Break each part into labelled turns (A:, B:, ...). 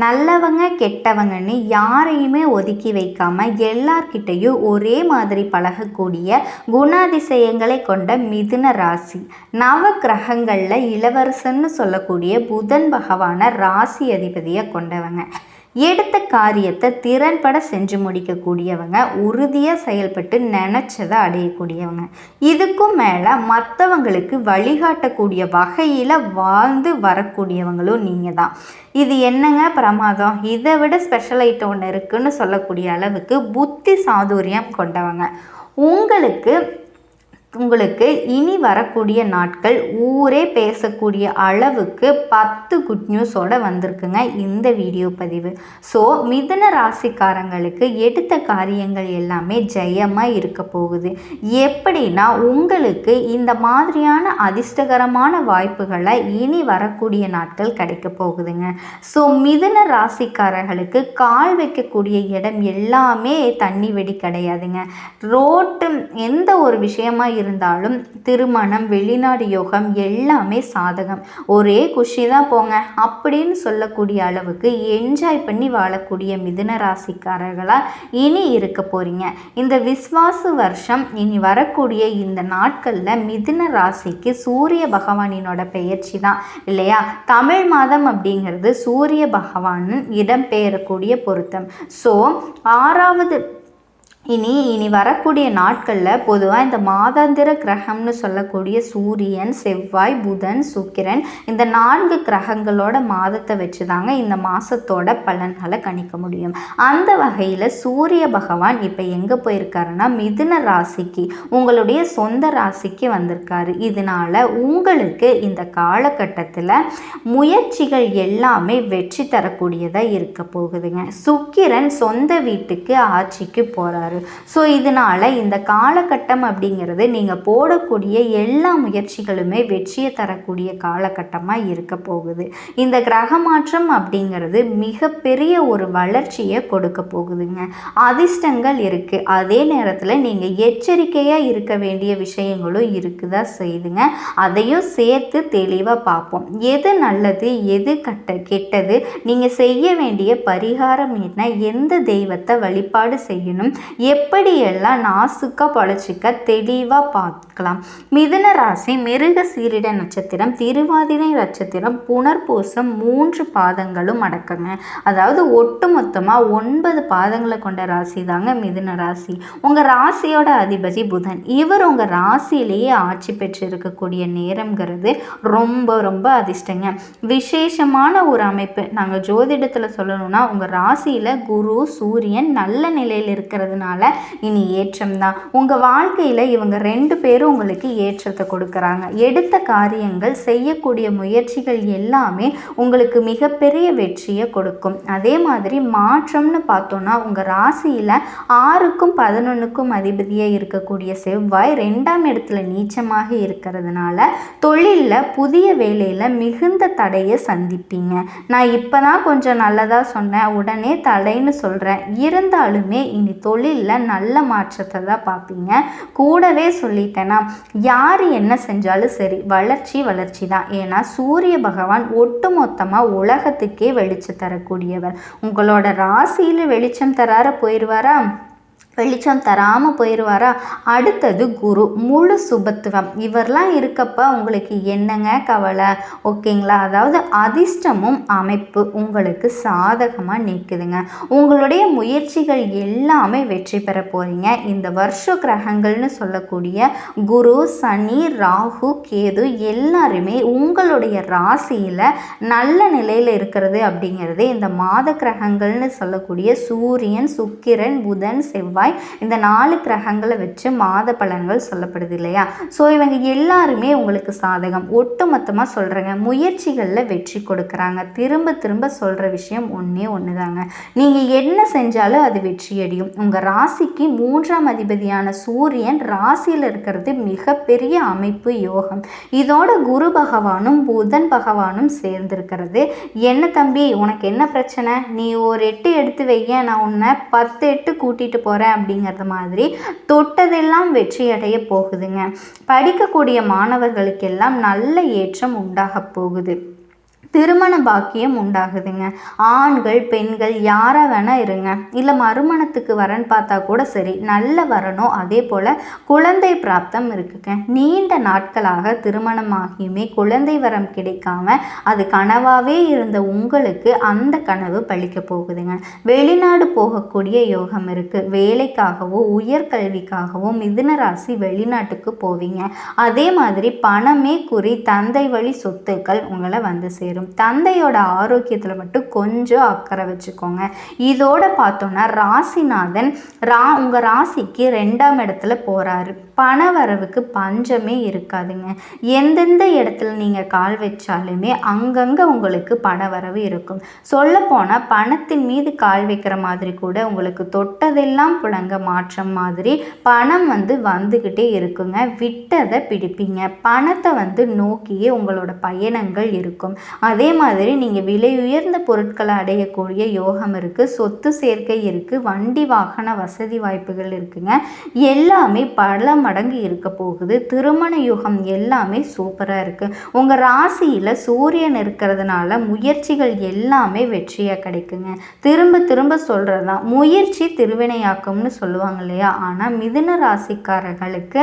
A: நல்லவங்க கெட்டவங்கன்னு யாரையுமே ஒதுக்கி வைக்காம எல்லார்கிட்டையும் ஒரே மாதிரி பழகக்கூடிய குணாதிசயங்களை கொண்ட மிதுன ராசி. நவ கிரகங்களில் இளவரசன்னு சொல்லக்கூடிய புதன் பகவான ராசி அதிபதியை கொண்டவங்க. எடுத்த காரியத்தை திறன்பட செஞ்சு முடிக்கக்கூடியவங்க உறுதியாக செயல்பட்டு நினச்சதை அடையக்கூடியவங்க. இதுக்கும் மேலே மற்றவங்களுக்கு வழிகாட்டக்கூடிய வகையில் வாழ்ந்து வரக்கூடியவங்களும் நீங்கள் தான் இது என்னங்க பிரமாதம்? இதை விட ஸ்பெஷல் ஐட்டம் ஒன்று இருக்குன்னு சொல்லக்கூடிய அளவுக்கு புத்தி சாதுரியம் கொண்டவங்க. உங்களுக்கு உங்களுக்கு இனி வரக்கூடிய நாட்கள் ஊரே பேசக்கூடிய அளவுக்கு பத்து குட் நியூஸோட வந்திருக்குங்க இந்த வீடியோ பதிவு. ஸோ மிதுன ராசிக்காரங்களுக்கு எடுத்த காரியங்கள் எல்லாமே ஜெயமாக இருக்க போகுது. எப்படின்னா உங்களுக்கு இந்த மாதிரியான அதிர்ஷ்டகரமான வாய்ப்புகளை இனி வரக்கூடிய நாட்கள் கிடைக்க போகுதுங்க. ஸோ மிதுன ராசிக்காரர்களுக்கு கால் வைக்கக்கூடிய இடம் எல்லாமே தண்ணி வெடி கிடையாதுங்க. ரோட்டு எந்த ஒரு விஷயமா இருந்தாலும் திருமணம் வெளிநாடு யோகம் எல்லாமே சாதகம். ஒரே குஷி தான் போங்க. அப்படின்னு சொல்லக்கூடிய அளவுக்கு என்ஜாய் பண்ணி வாழக்கூடிய மிதுன ராசிக்காரர்களாக இனி இருக்க போகிறீங்க இந்த விஸ்வாச வருஷம் இனி வரக்கூடிய இந்த நாட்களில் மிதுன ராசிக்கு சூரிய பகவானினோட பெயர்ச்சி தான் இல்லையா? தமிழ் மாதம் அப்படிங்கிறது சூரிய பகவானின் இடம்பெயரக்கூடிய பொருத்தம். ஸோ ஆறாவது இனி இனி வரக்கூடிய நாட்களில் பொதுவாக இந்த மாதாந்திர கிரகம்னு சொல்லக்கூடிய சூரியன் செவ்வாய் புதன் சுக்கிரன் இந்த நான்கு கிரகங்களோட மாதத்தை வச்சு தாங்க இந்த மாதத்தோட பலன்களை கணிக்க முடியும். அந்த வகையில் சூரிய பகவான் இப்போ எங்கே போயிருக்காருன்னா மிதுன ராசிக்கு உங்களுடைய சொந்த ராசிக்கு வந்திருக்காரு. இதனால் உங்களுக்கு இந்த காலகட்டத்தில் முயற்சிகள் எல்லாமே வெற்றி தரக்கூடியதாக இருக்க போகுதுங்க. சுக்கிரன் சொந்த வீட்டுக்கு ஆட்சிக்கு போகிறாரு சொல்கிறாரு ஸோ இதனால் இந்த காலகட்டம் அப்படிங்கிறது நீங்கள் போடக்கூடிய எல்லா முயற்சிகளுமே வெற்றியை தரக்கூடிய காலகட்டமாக இருக்க போகுது. இந்த கிரக மாற்றம் அப்படிங்கிறது மிகப்பெரிய ஒரு வளர்ச்சியை கொடுக்க போகுதுங்க. அதிர்ஷ்டங்கள் இருக்குது அதே நேரத்தில் நீங்கள் எச்சரிக்கையாக இருக்க வேண்டிய விஷயங்களும் இருக்குதா செய்துங்க. அதையும் சேர்த்து தெளிவாக பார்ப்போம். எது நல்லது எது கட்ட கெட்டது? நீங்கள் செய்ய வேண்டிய பரிகாரம் என்ன? எந்த தெய்வத்தை வழிபாடு செய்யணும்? எப்படியெல்லாம் நாசுக்காக பழச்சிக்க தெளிவாக பார்க்கலாம். மிதுன ராசி மிருக சீரிட நட்சத்திரம் திருவாதிரை நட்சத்திரம் புனர்பூசம் மூன்று பாதங்களும் அடக்குங்க. அதாவது ஒட்டு மொத்தமாக ஒன்பது பாதங்களை கொண்ட ராசி தாங்க மிதுன ராசி. உங்கள் ராசியோட அதிபதி புதன். இவர் உங்கள் ராசியிலேயே ஆட்சி பெற்றிருக்கக்கூடிய நேரங்கிறது ரொம்ப ரொம்ப அதிர்ஷ்டங்க. விசேஷமான ஒரு அமைப்பு. நாங்கள் ஜோதிடத்தில் சொல்லணும்னா உங்கள் ராசியில் குரு சூரியன் நல்ல நிலையில் இருக்கிறதுனால இனி ஏற்றம் தான் உங்கள் வாழ்க்கையில் இவங்க ரெண்டு பேரும் உங்களுக்கு ஏற்றத்தை கொடுக்குறாங்க. எடுத்த காரியங்கள் செய்யக்கூடிய முயற்சிகள் எல்லாமே உங்களுக்கு மிகப்பெரிய வெற்றியை கொடுக்கும். அதே மாதிரி மாற்றம்னு பார்த்தோன்னா உங்கள் ராசியில் ஆறுக்கும் பதினொன்றுக்கும் அதிபதியாக இருக்கக்கூடிய செவ்வாய் ரெண்டாம் இடத்துல நீச்சமாக இருக்கிறதுனால தொழிலில் புதிய வேலையில் மிகுந்த தடையை சந்திப்பீங்க. நான் இப்போ தான் கொஞ்சம் நல்லதாக சொன்னேன் உடனே தடைன்னு சொல்கிறேன் இருந்தாலுமே இனி தொழில் தொழிலில் நல்ல மாற்றத்தை தான் பார்ப்பீங்க. கூடவே சொல்லிட்டேன்னா யார் என்ன செஞ்சாலும் சரி வளர்ச்சி வளர்ச்சி தான். ஏன்னா சூரிய பகவான் ஒட்டுமொத்தமாக உலகத்துக்கே வெளிச்சம் தரக்கூடியவர். உங்களோட ராசியில் வெளிச்சம் தரார போயிடுவாரா வெளிச்சம் தராமல் போயிடுவாரா அடுத்தது குரு முழு சுபத்துவம். இவரெலாம் இருக்கப்ப உங்களுக்கு என்னங்க கவலை? ஓகேங்களா? அதாவது அதிர்ஷ்டமும் அமைப்பு உங்களுக்கு சாதகமாக நிற்குதுங்க உங்களுடைய முயற்சிகள் எல்லாமே வெற்றி பெற போகிறீங்க இந்த வருஷ கிரகங்கள்னு சொல்லக்கூடிய குரு சனி ராகு கேது எல்லாருமே உங்களுடைய ராசியில் நல்ல நிலையில் இருக்கிறது அப்படிங்கிறது இந்த மாத கிரகங்கள்னு சொல்லக்கூடிய சூரியன் சுக்கிரன் புதன் செவ்வாய் செவ்வாய் இந்த நாலு கிரகங்களை வச்சு மாத பலன்கள் சொல்லப்படுது இல்லையா? ஸோ இவங்க எல்லாருமே உங்களுக்கு சாதகம். ஒட்டுமொத்தமாக சொல்கிறேங்க முயற்சிகளில் வெற்றி கொடுக்குறாங்க. திரும்ப திரும்ப சொல்கிற விஷயம் ஒன்றே ஒன்று தாங்க நீங்கள் என்ன செஞ்சாலும் அது வெற்றி அடியும். உங்கள் ராசிக்கு மூன்றாம் அதிபதியான சூரியன் ராசியில் இருக்கிறது மிகப்பெரிய அமைப்பு யோகம். இதோட குரு பகவானும் புதன் பகவானும் சேர்ந்திருக்கிறது. என்ன தம்பி உனக்கு என்ன பிரச்சனை? நீ ஒரு எட்டு எடுத்து வைய நான் உன்னை பத்து எட்டு கூட்டிகிட்டு போகிறேன் அப்படிங்கிறது மாதிரி தொட்டதெல்லாம் வெற்றி அடைய போகுதுங்க. படிக்கக்கூடிய மாணவர்களுக்கெல்லாம் நல்ல ஏற்றம் உண்டாக போகுது. திருமண பாக்கியம் உண்டாகுதுங்க. ஆண்கள் பெண்கள் யாராக வேணால் இருங்க. இல்லை மறுமணத்துக்கு வரன்னு பார்த்தா கூட சரி. நல்ல வரணும். அதே போல் குழந்தை பிராப்தம் இருக்குங்க. நீண்ட நாட்களாக திருமணமாகியுமே குழந்தை வரம் கிடைக்காம அது கனவாகவே இருந்த உங்களுக்கு அந்த கனவு பழிக்க போகுதுங்க. வெளிநாடு போகக்கூடிய யோகம் இருக்குது வேலைக்காகவோ உயர்கல்விக்காகவோ மிதுன ராசி வெளிநாட்டுக்கு போவீங்க. அதே மாதிரி பணமே குறி தந்தை வழி சொத்துக்கள் உங்களை வந்து சேரும். தந்தையோட ஆரோக்கியத்தில் மட்டும் கொஞ்சம் அக்கறை வச்சுக்கோங்க. இதோட பார்த்தோன்னா ராசிநாதன் ரா உங்கள் ராசிக்கு ரெண்டாம் இடத்துல போகிறாரு பண வரவுக்கு பஞ்சமே இருக்காதுங்க. எந்தெந்த இடத்துல நீங்கள் கால் வச்சாலுமே அங்கங்கே உங்களுக்கு பண வரவு இருக்கும். சொல்லப்போனால் பணத்தின் மீது கால் வைக்கிற மாதிரி கூட உங்களுக்கு தொட்டதெல்லாம் புழங்க மாற்றம் மாதிரி பணம் வந்து வந்துக்கிட்டே இருக்குங்க. விட்டதை பிடிப்பீங்க. பணத்தை வந்து நோக்கியே உங்களோட பயணங்கள் இருக்கும். அதே மாதிரி நீங்கள் விலை உயர்ந்த பொருட்களை அடையக்கூடிய யோகம் இருக்குது சொத்து சேர்க்கை இருக்குது வண்டி வாகன வசதி வாய்ப்புகள் இருக்குங்க. எல்லாமே பல மடங்கு இருக்க போகுது. திருமண யுகம் எல்லாமே சூப்பராக இருக்குது உங்கள் ராசியில் சூரியன் இருக்கிறதுனால முயற்சிகள் எல்லாமே வெற்றியாக கிடைக்குங்க. திரும்ப திரும்ப சொல்கிறது தான் முயற்சி திருவினையாக்கம்னு சொல்லுவாங்க இல்லையா? ஆனால் மிதுன ராசிக்காரர்களுக்கு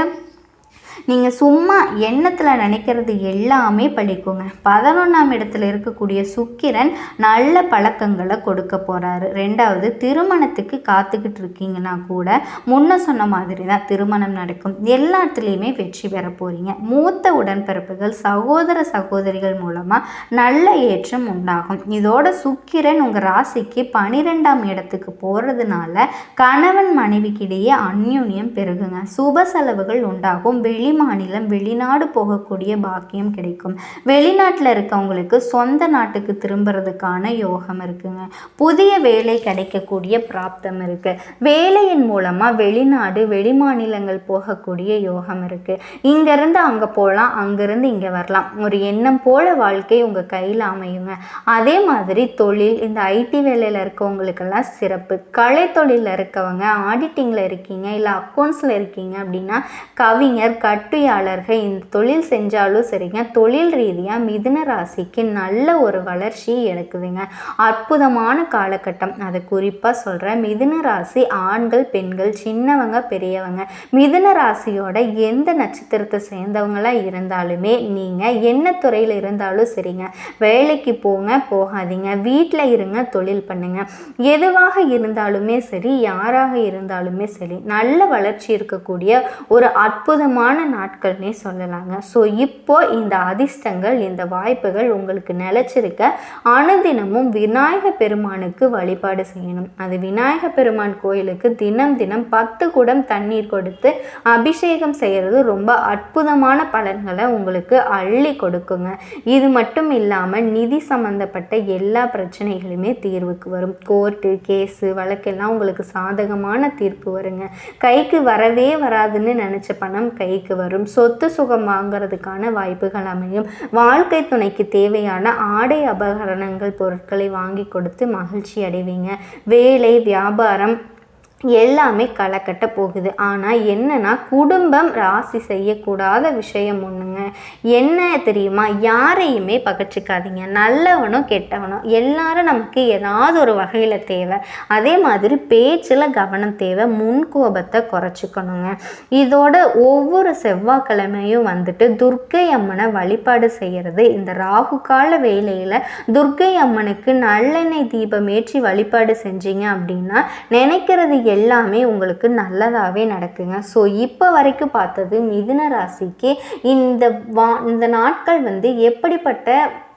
A: நீங்கள் சும்மா எண்ணத்தில் நினைக்கிறது எல்லாமே பழிக்குங்க. பதினொன்றாம் இடத்துல இருக்கக்கூடிய சுக்கிரன் நல்ல பழக்கங்களை கொடுக்க போகிறாரு ரெண்டாவது திருமணத்துக்கு காத்துக்கிட்டு இருக்கீங்கன்னா கூட முன்ன சொன்ன மாதிரி தான் திருமணம் நடக்கும். எல்லாத்துலேயுமே வெற்றி பெற போகிறீங்க மூத்த உடன்பிறப்புகள் சகோதர சகோதரிகள் மூலமாக நல்ல ஏற்றம் உண்டாகும். இதோட சுக்கிரன் உங்கள் ராசிக்கு பனிரெண்டாம் இடத்துக்கு போகிறதுனால கணவன் மனைவிக்கிடையே அந்யுன்யம் பெருகுங்க. சுப செலவுகள் உண்டாகும். வெளி மாநிலம் வெளிநாடு போகக்கூடிய பாக்கியம் கிடைக்கும். வெளிநாட்டில் இருக்கவங்களுக்கு சொந்த நாட்டுக்கு திரும்புறதுக்கான யோகம் இருக்குங்க. புதிய வேலை கிடைக்கக்கூடிய பிராப்தம் இருக்குது வேலையின் மூலமாக வெளிநாடு வெளிமாநிலங்கள் போகக்கூடிய யோகம் இருக்குது இங்கேருந்து அங்கே போகலாம் அங்கேருந்து இங்கே வரலாம். ஒரு எண்ணம் போல வாழ்க்கை உங்கள் கையில் அமையுங்க. அதே மாதிரி தொழில் இந்த ஐடி வேலையில் இருக்கவங்களுக்கெல்லாம் சிறப்பு. கலை தொழிலில் இருக்கவங்க ஆடிட்டிங்கில் இருக்கீங்க இல்லை அக்கௌண்ட்ஸில் இருக்கீங்க அப்படின்னா கவிஞர் கட் கட்டுயாளர்கள் இந்த தொழில் செஞ்சாலும் சரிங்க. தொழில் ரீதியாக மிதுன ராசிக்கு நல்ல ஒரு வளர்ச்சி எடுக்குதுங்க. அற்புதமான காலகட்டம். அதை குறிப்பாக சொல்கிறேன் மிதுன ராசி ஆண்கள் பெண்கள் சின்னவங்க பெரியவங்க. மிதுன ராசியோட எந்த நட்சத்திரத்தை சேர்ந்தவங்களாக இருந்தாலுமே நீங்கள் என்ன துறையில் இருந்தாலும் சரிங்க. வேலைக்கு போங்க போகாதீங்க. வீட்டில் இருங்க தொழில் பண்ணுங்க. எதுவாக இருந்தாலுமே சரி யாராக இருந்தாலுமே சரி நல்ல வளர்ச்சி இருக்கக்கூடிய ஒரு அற்புதமான நாட்கள்னே சொல்லலாங்க. ஸோ இப்போ இந்த அதிர்ஷ்டங்கள் இந்த வாய்ப்புகள் உங்களுக்கு நிலச்சிருக்க அனுதினமும் விநாயக பெருமானுக்கு வழிபாடு செய்யணும். அது விநாயக பெருமான் கோயிலுக்கு தினம் தினம் பத்து குடம் தண்ணீர் கொடுத்து அபிஷேகம் செய்கிறது ரொம்ப அற்புதமான பலன்களை உங்களுக்கு அள்ளி கொடுக்குங்க. இது மட்டும் இல்லாமல் நிதி சம்பந்தப்பட்ட எல்லா பிரச்சனைகளுமே தீர்வுக்கு வரும். கோர்ட்டு கேஸு வழக்கெல்லாம் உங்களுக்கு சாதகமான தீர்ப்பு வருங்க. கைக்கு வரவே வராதுன்னு நினச்ச பணம் கைக்கு வரும். சொத்து சுகம் வாங்குறதுக்கான வாய்ப்புகள் அமையும். வாழ்க்கை துணைக்கு தேவையான ஆடை அபகரணங்கள் பொருட்களை வாங்கி கொடுத்து மகிழ்ச்சி அடைவீங்க வேலை வியாபாரம் எல்லாமே களைக்கட்ட போகுது. ஆனால் என்னன்னா குடும்பம் ராசி செய்யக்கூடாத விஷயம் ஒன்றுங்க என்ன தெரியுமா? யாரையுமே பகச்சிக்காதீங்க. நல்லவனும் கெட்டவனும். எல்லாரும் நமக்கு ஏதாவது ஒரு வகையில் தேவை. அதே மாதிரி பேச்சில் கவனம் தேவை. முன்கோபத்தை குறைச்சிக்கணுங்க. இதோட ஒவ்வொரு செவ்வாய்க்கிழமையும் வந்துட்டு துர்க்கை அம்மனை வழிபாடு செய்கிறது இந்த ராகு கால வேலையில் துர்க்கை அம்மனுக்கு நல்லெண்ணெய் தீபம் ஏற்றி வழிபாடு செஞ்சீங்க அப்படின்னா நினைக்கிறது எல்லாமே உங்களுக்கு நல்லதாகவே நடக்குங்க. ஸோ இப்போ வரைக்கும் பார்த்தது மிதுன ராசிக்கு இந்த வா இந்த நாட்கள் வந்து எப்படிப்பட்ட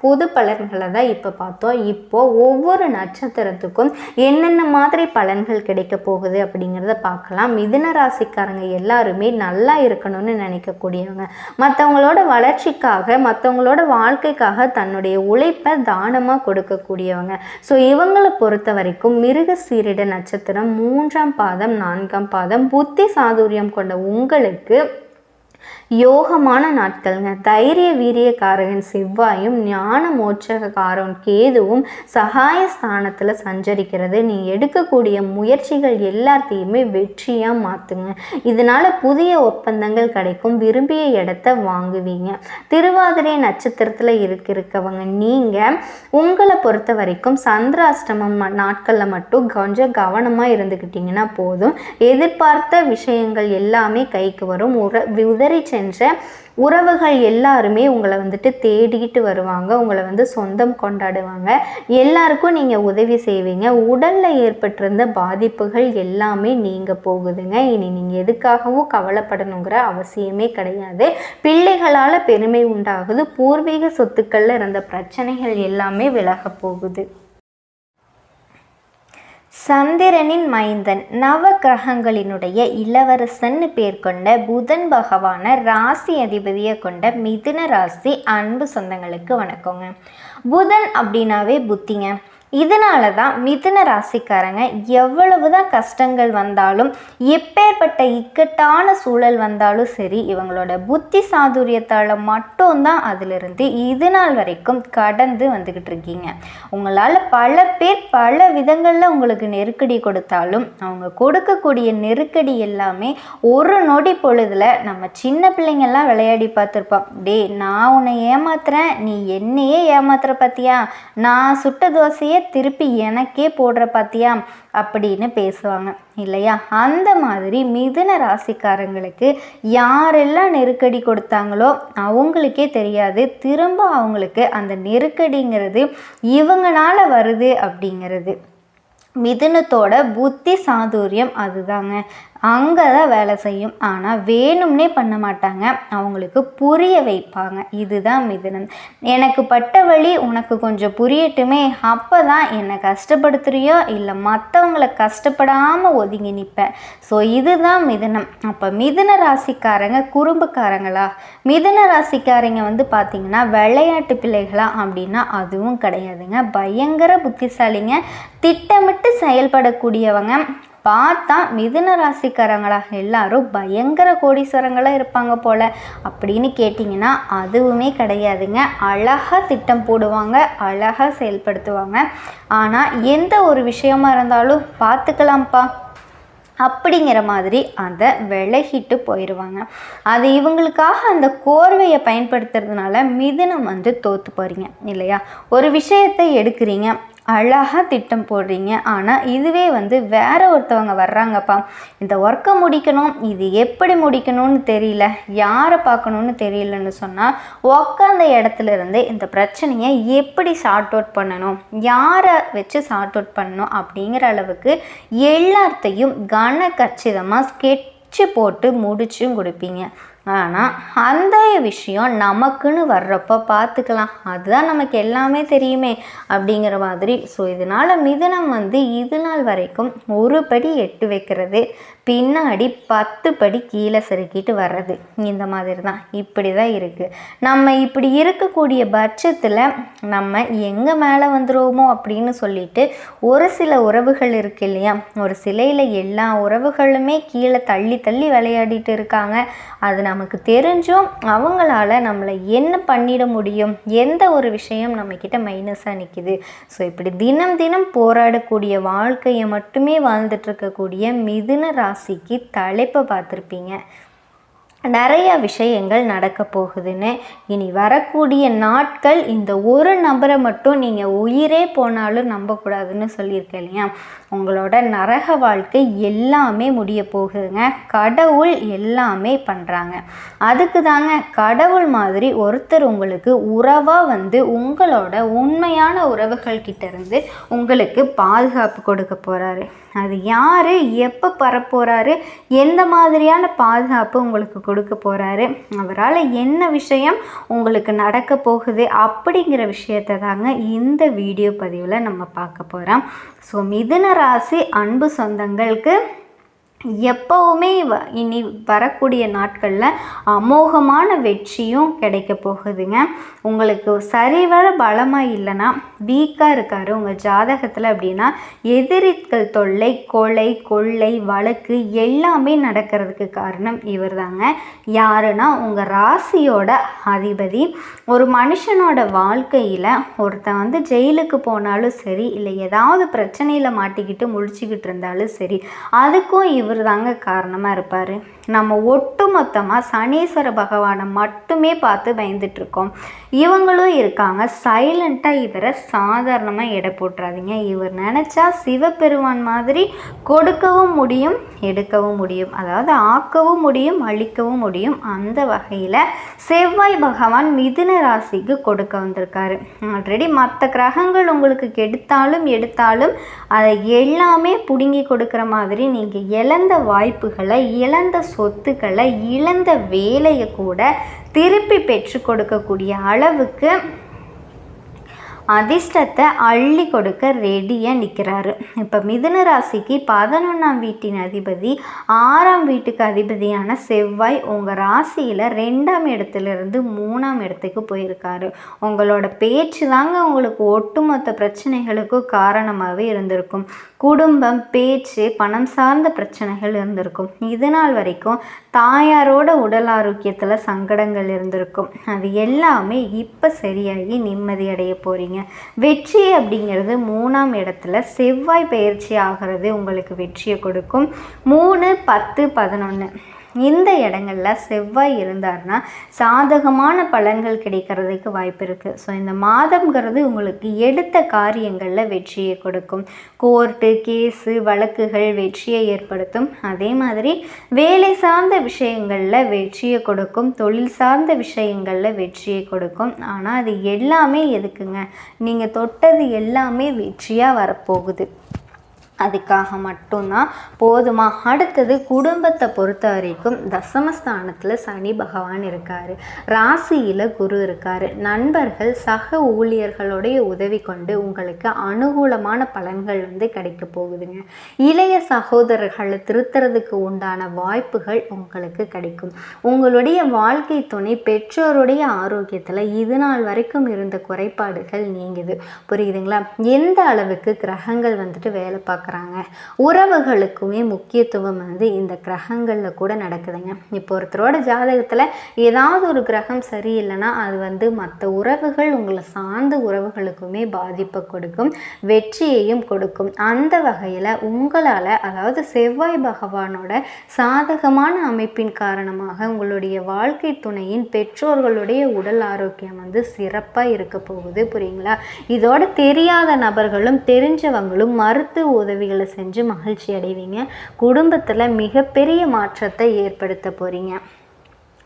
A: பொது பலன்களை தான் இப்போ பார்த்தோம். இப்போ ஒவ்வொரு நட்சத்திரத்துக்கும் என்னென்ன மாதிரி பலன்கள் கிடைக்க போகுது அப்படிங்கிறத பார்க்கலாம். மிதுன ராசிக்காரங்க எல்லாருமே நல்லா இருக்கணும்னு நினைக்கக்கூடியவங்க. மற்றவங்களோட வளர்ச்சிக்காக மற்றவங்களோட வாழ்க்கைக்காக தன்னுடைய உழைப்பை தானமாக கொடுக்கக்கூடியவங்க. ஸோ இவங்களை பொறுத்த வரைக்கும் மிருக சீரிட நட்சத்திரம் மூன்றாம் பாதம் நான்காம் பாதம் புத்தி சாதுரியம் கொண்ட உங்களுக்கு யோகமான நாட்கள்ங்க. தைரிய வீரியக்காரகன் செவ்வாயும் ஞான மோட்சகாரன் கேதுவும் சகாய ஸ்தானத்தில் சஞ்சரிக்கிறது. நீ எடுக்கக்கூடிய முயற்சிகள் எல்லாத்தையுமே வெற்றியாக மாற்றுங்க இதனால் புதிய ஒப்பந்தங்கள் கிடைக்கும். விரும்பிய இடத்த வாங்குவீங்க. திருவாதிரை நட்சத்திரத்தில் இருக்க இருக்கவங்க நீங்கள் உங்களை பொறுத்த வரைக்கும் சந்திராஷ்டமம் நாட்களில் மட்டும் கொஞ்சம் கவனமாக இருந்துக்கிட்டிங்கன்னா போதும். எதிர்பார்த்த விஷயங்கள் எல்லாமே கைக்கு வரும். உர உதறி சென்ற உறவுகள் எல்லாருமே உங்களை வந்துட்டு தேடிட்டு வருவாங்க. உங்களை வந்து சொந்தம் கொண்டாடுவாங்க. எல்லாருக்கும் நீங்கள் உதவி செய்வீங்க. உடலில் ஏற்பட்டிருந்த பாதிப்புகள் எல்லாமே நீங்க போகுதுங்க. இனி நீங்கள் எதுக்காகவும் கவலைப்படணுங்கிற அவசியமே கிடையாது. பிள்ளைகளால் பெருமை உண்டாகுது. பூர்வீக சொத்துக்களில் இருந்த பிரச்சனைகள் எல்லாமே விலக போகுது. சந்திரனின் மைந்தன் நவ கிரகங்களினுடைய பேர் கொண்ட புதன் பகவான ராசி அதிபதியை கொண்ட மிதுன ராசி அன்பு சொந்தங்களுக்கு வணக்கங்க. புதன் அப்படின்னாவே புத்திங்க. இதனால தான் மிதுன ராசிக்காரங்க எவ்வளவு தான் கஷ்டங்கள் வந்தாலும் எப்பேற்பட்ட இக்கட்டான சூழல் வந்தாலும் சரி இவங்களோட புத்தி சாதுரியத்தால் மட்டும்தான் அதிலிருந்து இது நாள் வரைக்கும் கடந்து வந்துக்கிட்டு இருக்கீங்க. உங்களால் பல பேர் பல விதங்களில் உங்களுக்கு நெருக்கடி கொடுத்தாலும் அவங்க கொடுக்கக்கூடிய நெருக்கடி எல்லாமே ஒரு நொடி பொழுதில் நம்ம சின்ன பிள்ளைங்கள்லாம் விளையாடி பார்த்துருப்போம். டே நான் உன்னை ஏமாத்துறேன் நீ என்னையே ஏமாத்துற பார்த்தியா நான் சுட்ட தோசையே திருப்பி எனக்கே போடுற பார்த்தியா அப்படின்னு பேசுவாங்க. இல்லையா? அந்த மாதிரி மிதுன ராசிக்காரங்களுக்கு யாரெல்லாம் நெருக்கடி கொடுத்தாங்களோ அவங்களுக்கே தெரியாது. திரும்ப அவங்களுக்கு அந்த நெருக்கடிங்கிறது இவங்களால வருது அப்படிங்கிறது. மிதுனத்தோட புத்தி சாதுரியம் அதுதாங்க. அங்கே தான் வேலை செய்யும். ஆனால் வேணும்னே பண்ண மாட்டாங்க. அவங்களுக்கு புரிய வைப்பாங்க. இதுதான் மிதுனம். எனக்கு பட்ட வழி உனக்கு கொஞ்சம் புரியட்டுமே. அப்போ தான் என்னை கஷ்டப்படுத்துறியோ? இல்லை மற்றவங்கள கஷ்டப்படாமல் ஒதுங்கி நிற்பேன் ஸோ இதுதான் மிதுனம். அப்போ மிதுன ராசிக்காரங்க குறும்புக்காரங்களா? மிதுன ராசிக்காரங்க வந்து பார்த்திங்கன்னா விளையாட்டு பிள்ளைகளா அப்படின்னா அதுவும் கிடையாதுங்க. பயங்கர புத்திசாலிங்க. திட்டமிட்டு செயல்படக்கூடியவங்க. பார்த்தா மிதுன ராசிக்காரங்களா எல்லாரும் பயங்கர கோடீஸ்வரங்களாக இருப்பாங்க போல். அப்படின்னு கேட்டிங்கன்னா அதுவுமே கிடையாதுங்க. அழகாக திட்டம் போடுவாங்க அழகாக செயல்படுத்துவாங்க. ஆனால் எந்த ஒரு விஷயமா இருந்தாலும் பார்த்துக்கலாம்ப்பா. அப்படிங்கிற மாதிரி அதை விலகிட்டு போயிடுவாங்க அது இவங்களுக்காக அந்த கோர்வையை பயன்படுத்துறதுனால மிதுனம் வந்து தோற்று போகிறீங்க இல்லையா? ஒரு விஷயத்தை எடுக்கிறீங்க அழகாக திட்டம் போடுறீங்க. ஆனால் இதுவே வந்து வேற ஒருத்தவங்க வர்றாங்கப்பா. இந்த ஒர்க்கை முடிக்கணும் இது எப்படி முடிக்கணும்னு தெரியல. யாரை பார்க்கணுன்னு தெரியலன்னு சொன்னால் உக்காந்த இடத்துல இருந்து இந்த பிரச்சனையை எப்படி சார்ட் அவுட் பண்ணணும்? யாரை வச்சு சார்ட் அவுட் பண்ணணும்? அப்படிங்கிற அளவுக்கு எல்லாத்தையும் கன கச்சிதமாக ஸ்கெட்சு போட்டு முடிச்சும் கொடுப்பீங்க. ஆனால் அந்த விஷயம் நமக்குன்னு வர்றப்போ பார்த்துக்கலாம் அதுதான் நமக்கு எல்லாமே தெரியுமே அப்படிங்கிற மாதிரி. ஸோ இதனால் மிதுனம் வந்து இது நாள் வரைக்கும் ஒரு படி எட்டு வைக்கிறது. பின்னாடி பத்து படி கீழே செருக்கிட்டு வர்றது. இந்த மாதிரி தான் இப்படி தான் இருக்குது நம்ம இப்படி இருக்கக்கூடிய பட்சத்தில் நம்ம எங்கே மேலே வந்துடுவோமோ அப்படின்னு சொல்லிட்டு ஒரு சில உறவுகள் இருக்கு இல்லையா? ஒரு சிலையில் எல்லா உறவுகளுமே கீழே தள்ளி தள்ளி விளையாடிட்டு இருக்காங்க. அது நமக்கு தெரிஞ்சும் அவங்களால நம்மளை என்ன பண்ணிட முடியும்? எந்த ஒரு விஷயம் நம்மக்கிட்ட மைனஸாக நிற்கிது ஸோ இப்படி தினம் தினம் போராடக்கூடிய வாழ்க்கையை மட்டுமே வாழ்ந்துட்டுருக்கக்கூடிய மிதுன ராசிக்கு தலைப்பை பார்த்துருப்பீங்க. நிறைய விஷயங்கள் நடக்க போகுதுன்னு. இனி வரக்கூடிய நாட்கள் இந்த ஒரு நபரை மட்டும் நீங்கள் உயிரே போனாலும் நம்பக்கூடாதுன்னு சொல்லியிருக்கேன் இல்லையா? உங்களோட நரக வாழ்க்கை எல்லாமே முடிய போகுதுங்க. கடவுள் எல்லாமே பண்ணுறாங்க அதுக்கு தாங்க கடவுள் மாதிரி ஒருத்தர் உங்களுக்கு உறவாக வந்து உங்களோட உண்மையான உறவுகள் கிட்டேருந்து உங்களுக்கு பாதுகாப்பு கொடுக்க போகிறாரு அது யார்? எப்போ பரப்போகிறாரு எந்த மாதிரியான பாதுகாப்பு உங்களுக்கு கொடுக்க போகிறாரு அவரால் என்ன விஷயம் உங்களுக்கு நடக்க போகுது? அப்படிங்கிற விஷயத்தை தாங்க இந்த வீடியோ பதிவில் நம்ம பார்க்க போகிறோம் ஸோ மிதுன ராசி அன்பு சொந்தங்களுக்கு எப்போவுமே வ இனி வரக்கூடிய நாட்களில் அமோகமான வெற்றியும் கிடைக்க போகுதுங்க. உங்களுக்கு சரிவர பலமாக இல்லைன்னா வீக்காக இருக்கார் உங்கள் ஜாதகத்தில் அப்படின்னா எதிரிகள் தொல்லை கொலை கொள்ளை வழக்கு எல்லாமே நடக்கிறதுக்கு காரணம் இவர் தாங்க யாருன்னா உங்கள் ராசியோட அதிபதி. ஒரு மனுஷனோட வாழ்க்கையில் ஒருத்தன் வந்து ஜெயிலுக்கு போனாலும் சரி இல்லை ஏதாவது பிரச்சனையில் மாட்டிக்கிட்டு முழிச்சிக்கிட்டு இருந்தாலும் சரி அதுக்கும் இவர் இவர் தாங்க காரணமாக இருப்பார். நம்ம ஒட்டு மொத்தமாக சனீஸ்வர பகவானை மட்டுமே பார்த்து பயந்துட்டுருக்கோம். இவங்களும் இருக்காங்க. சைலண்ட்டாக இவரை சாதாரணமாக எடை போட்டுறாதீங்க. இவர் நினச்சா சிவபெருமான் மாதிரி கொடுக்கவும் முடியும் எடுக்கவும் முடியும். அதாவது ஆக்கவும் முடியும் அழிக்கவும் முடியும். அந்த வகையில் செவ்வாய் பகவான் மிதுன ராசிக்கு கொடுக்க வந்திருக்காரு. ஆல்ரெடி மற்ற கிரகங்கள் உங்களுக்கு கெடுத்தாலும் எடுத்தாலும் அதை எல்லாமே பிடுங்கி கொடுக்குற மாதிரி நீங்கள் இழந்த வாய்ப்புகளை இழந்த சொத்துக்களை இழந்த வேலையை கூட திருப்பி பெற்று கொடுக்கக்கூடிய அளவுக்கு அதிர்ஷ்டத்தை அள்ளி கொடுக்க ரெடியாக நிற்கிறாரு இப்போ மிதுன ராசிக்கு பதினொன்றாம் வீட்டின் அதிபதி ஆறாம் வீட்டுக்கு அதிபதியான செவ்வாய் உங்கள் ராசியில் ரெண்டாம் இடத்துலேருந்து மூணாம் இடத்துக்கு போயிருக்காரு. உங்களோட பேச்சு தாங்க உங்களுக்கு ஒட்டுமொத்த பிரச்சனைகளுக்கும் காரணமாகவே இருந்திருக்கும். குடும்பம் பேச்சு பணம் சார்ந்த பிரச்சனைகள் இருந்திருக்கும். இது நாள் வரைக்கும் தாயாரோட உடல் ஆரோக்கியத்தில் சங்கடங்கள் இருந்திருக்கும். அது எல்லாமே இப்போ சரியாகி நிம்மதி அடைய போகிறீங்க வெற்றி அப்படிங்கிறது மூணாம் இடத்துல செவ்வாய் பயிற்சி ஆகிறது உங்களுக்கு வெற்றியை கொடுக்கும். மூணு பத்து பதினொன்று இந்த இடங்களில் செவ்வாய் இருந்தார்னா சாதகமான பலன்கள் கிடைக்கிறதுக்கு வாய்ப்பு இருக்குது ஸோ இந்த மாதம்ங்கிறது உங்களுக்கு எடுத்த காரியங்களில் வெற்றியை கொடுக்கும். கோர்ட்டு கேஸு வழக்குகள் வெற்றியை ஏற்படுத்தும். அதே மாதிரி வேலை சார்ந்த விஷயங்களில் வெற்றியை கொடுக்கும். தொழில் சார்ந்த விஷயங்களில் வெற்றியை கொடுக்கும். ஆனால் அது எல்லாமே எதுக்குங்க? நீங்கள் தொட்டது எல்லாமே வெற்றியாக வரப்போகுது. அதுக்காக மட்டும்தான் போதுமா? அடுத்தது குடும்பத்தை பொறுத்த வரைக்கும் தசமஸ்தானத்தில் சனி பகவான் இருக்கார். ராசியில் குரு இருக்கார். நண்பர்கள் சக ஊழியர்களுடைய உதவி கொண்டு உங்களுக்கு அனுகூலமான பலன்கள் வந்து கிடைக்க போகுதுங்க. இளைய சகோதரர்களை திருத்துறதுக்கு உண்டான வாய்ப்புகள் உங்களுக்கு கிடைக்கும். உங்களுடைய வாழ்க்கை துணை பெற்றோருடைய ஆரோக்கியத்தில் இது நாள் வரைக்கும் இருந்த குறைபாடுகள் நீங்குது. புரியுதுங்களா? எந்த அளவுக்கு கிரகங்கள் வந்துட்டு வேலை பார்க்குறாங்க? பார்க்குறாங்க. உறவுகளுக்குமே முக்கியத்துவம் வந்து இந்த கிரகங்களில் கூட நடக்குதுங்க. இப்போ ஒருத்தரோட ஜாதகத்தில் ஏதாவது ஒரு கிரகம் சரியில்லைன்னா அது வந்து மற்ற உறவுகள் உங்களை சார்ந்த உறவுகளுக்குமே பாதிப்பை கொடுக்கும் வெற்றியையும் கொடுக்கும். அந்த வகையில் உங்களால் அதாவது செவ்வாய் பகவானோட சாதகமான அமைப்பின் காரணமாக உங்களுடைய வாழ்க்கை துணையின் பெற்றோர்களுடைய உடல் ஆரோக்கியம் வந்து சிறப்பாக இருக்க போகுது புரியுங்களா? இதோட தெரியாத நபர்களும் தெரிஞ்சவங்களும் மருத்துவ உதவி உதவிகளை செஞ்சு மகிழ்ச்சி அடைவீங்க குடும்பத்தில் மிகப்பெரிய மாற்றத்தை ஏற்படுத்த போகிறீங்க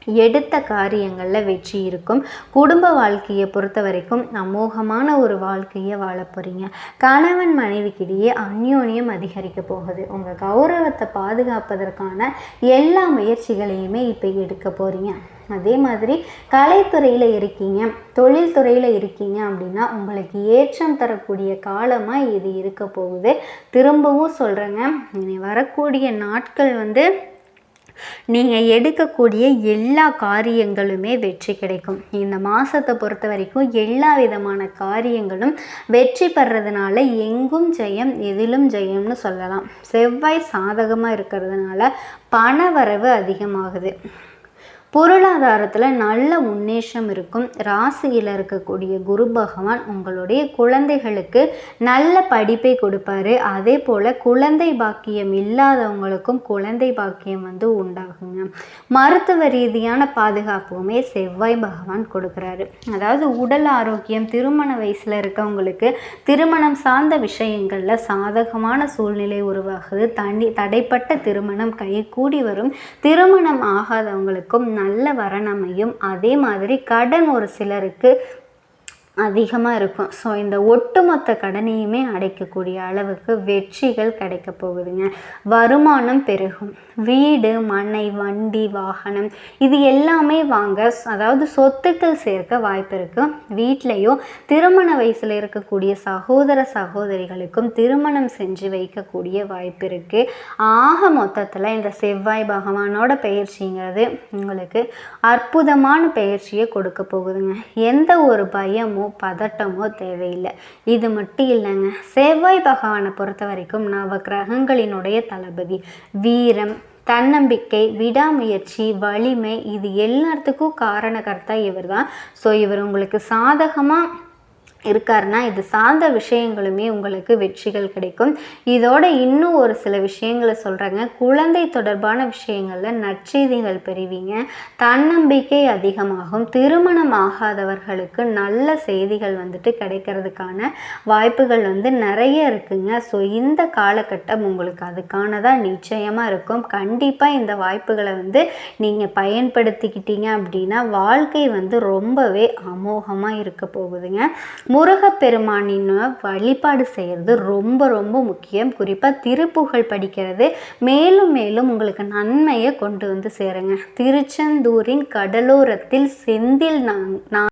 A: எடுத்த காரியங்களில் வெற்றி இருக்கும். குடும்ப வாழ்க்கையை பொறுத்த வரைக்கும் அமோகமான ஒரு வாழ்க்கையை வாழ போகிறீங்க கணவன் மனைவிக்கிடையே அந்யோன்யம் அதிகரிக்க போகுது. உங்கள் கௌரவத்தை பாதுகாப்பதற்கான எல்லா முயற்சிகளையுமே இப்போ எடுக்க போகிறீங்க அதே மாதிரி கலைத்துறையில் இருக்கீங்க தொழில்துறையில் இருக்கீங்க அப்படின்னா உங்களுக்கு ஏற்றம் தரக்கூடிய காலமாக இது இருக்க போகுது. திரும்பவும் சொல்கிறேங்க இனி வரக்கூடிய நாட்கள் வந்து நீங்கள் எடுக்கக்கூடிய எல்லா காரியங்களுமே வெற்றி கிடைக்கும். இந்த மாதத்தை பொறுத்த வரைக்கும் எல்லா விதமான காரியங்களும் வெற்றி பெறதுனால எங்கும் ஜெயம் எதிலும் ஜெயம்னு சொல்லலாம். செவ்வாய் சாதகமாக இருக்கிறதுனால பண வரவு அதிகமாகுது. பொருளாதாரத்தில் நல்ல முன்னேற்றம் இருக்கும். ராசியில் இருக்கக்கூடிய குரு பகவான் உங்களுடைய குழந்தைகளுக்கு நல்ல படிப்பை கொடுப்பாரு. அதே போல் குழந்தை பாக்கியம் இல்லாதவங்களுக்கும் குழந்தை பாக்கியம் வந்து உண்டாகுங்க. மருத்துவ ரீதியான பாதுகாப்புமே செவ்வாய் பகவான் கொடுக்குறாரு. அதாவது உடல் ஆரோக்கியம் திருமண வயசில் இருக்கவங்களுக்கு திருமணம் சார்ந்த விஷயங்களில் சாதகமான சூழ்நிலை உருவாகுது. தனி தடைப்பட்ட திருமணம் கை கூடி வரும். திருமணம் ஆகாதவங்களுக்கும் நல்ல வரணமையும் அதே மாதிரி கடன் ஒரு சிலருக்கு அதிகமாக இருக்கும். ஸோ இந்த ஒட்டுமொத்த கடனையுமே அடைக்கக்கூடிய அளவுக்கு வெற்றிகள் கிடைக்க போகுதுங்க. வருமானம் பெருகும். வீடு மனை வண்டி வாகனம் இது எல்லாமே வாங்க அதாவது சொத்துக்கள் சேர்க்க வாய்ப்பு இருக்குது வீட்லேயோ திருமண வயசில் இருக்கக்கூடிய சகோதர சகோதரிகளுக்கும் திருமணம் செஞ்சு வைக்கக்கூடிய வாய்ப்பு இருக்குது ஆக மொத்தத்தில் இந்த செவ்வாய் பகவானோட பயிற்சிங்கிறது உங்களுக்கு அற்புதமான பயிற்சியை கொடுக்க போகுதுங்க. எந்த ஒரு பயமோ பதட்டமோ தேவையில்லை. இது மட்டும் இல்லைங்க. செவ்வாய் பகவானை பொறுத்த வரைக்கும் நவ கிரகங்களினுடைய தளபதி வீரம் தன்னம்பிக்கை விடாமுயற்சி வலிமை இது எல்லாத்துக்கும் காரணகர்த்தா இவர் தான் ஸோ இவர் உங்களுக்கு சாதகமாக இருக்காருன்னா இது சார்ந்த விஷயங்களுமே உங்களுக்கு வெற்றிகள் கிடைக்கும். இதோட இன்னும் ஒரு சில விஷயங்களை சொல்கிறாங்க குழந்தை தொடர்பான விஷயங்களில் நற்செய்திகள் பெறுவீங்க. தன்னம்பிக்கை அதிகமாகும். திருமணம் ஆகாதவர்களுக்கு நல்ல செய்திகள் வந்துட்டு கிடைக்கிறதுக்கான வாய்ப்புகள் வந்து நிறைய இருக்குங்க. ஸோ இந்த காலகட்டம் உங்களுக்கு அதுக்கானதாக நிச்சயமாக இருக்கும். கண்டிப்பாக இந்த வாய்ப்புகளை வந்து நீங்கள் பயன்படுத்திக்கிட்டீங்க அப்படின்னா வாழ்க்கை வந்து ரொம்பவே அமோகமாக இருக்க போகுதுங்க. முருகப்பெருமானின் வழிபாடு செய்கிறது ரொம்ப ரொம்ப முக்கியம். குறிப்பாக திருப்புகழ் படிக்கிறது. மேலும் மேலும் உங்களுக்கு நன்மையை கொண்டு வந்து சேருங்க. திருச்செந்தூரின் கடலோரத்தில் செந்தில் நான்